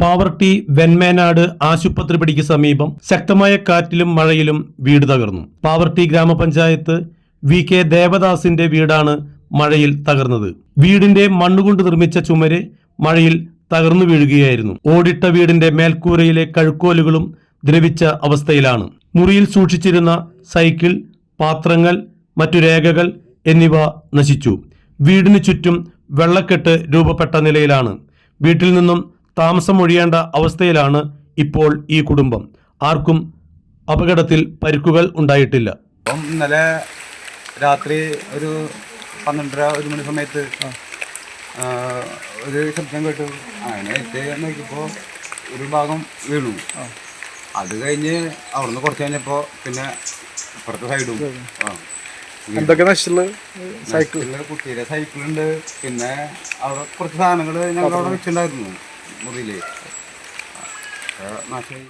പാവർട്ടി വെൺമേനാട് ആശുപത്രി പടിക്ക് സമീപം ശക്തമായ കാറ്റിലും മഴയിലും വീട് തകർന്നു. പാവർട്ടി ഗ്രാമപഞ്ചായത്ത് വി കെ ദേവദാസിന്റെ വീടാണ് മഴയിൽ തകർന്നത്. വീടിന്റെ മണ്ണുകൊണ്ട് നിർമ്മിച്ച ചുമര് മഴയിൽ തകർന്നു വീഴുകയായിരുന്നു. ഓടിട്ട വീടിന്റെ മേൽക്കൂരയിലെ കഴുക്കോലുകളും ദ്രവിച്ച അവസ്ഥയിലാണ്. മുറിയിൽ സൂക്ഷിച്ചിരുന്ന സൈക്കിൾ പാത്രങ്ങൾ മറ്റു രേഖകൾ എന്നിവ നശിച്ചു. വീടിനു ചുറ്റും വെള്ളക്കെട്ട് രൂപപ്പെട്ട നിലയിലാണ്. വീട്ടിൽ നിന്നും താമസമൊഴിയേണ്ട അവസ്ഥയിലാണ് ഇപ്പോൾ ഈ കുടുംബം. ആർക്കും അപകടത്തിൽ പരിക്കുകൾ ഉണ്ടായിട്ടില്ല. ഇന്നലെ രാത്രി ഒരു പന്ത്രണ്ടര ഒരു മണി സമയത്ത് ഒരു ശബ്ദം കേട്ടു അങ്ങനെ എത്തി നോക്കിയപ്പോൾ ഒരു ഭാഗം വീണു. അത് കഴിഞ്ഞ് അവിടുന്ന് കുറച്ച് കഴിഞ്ഞപ്പോൾ പിന്നെ ഇപ്പുറത്തെ സൈഡും ആ. എന്തൊക്കെ സൈക്കിളിൽ കുട്ടിയുടെ സൈക്കിളുണ്ട് പിന്നെ അവിടെ കുറച്ച് സാധനങ്ങൾ ഞങ്ങൾ അവിടെ വെച്ചിട്ടുണ്ടായിരുന്നു. മുറിയിൽ നാശമായി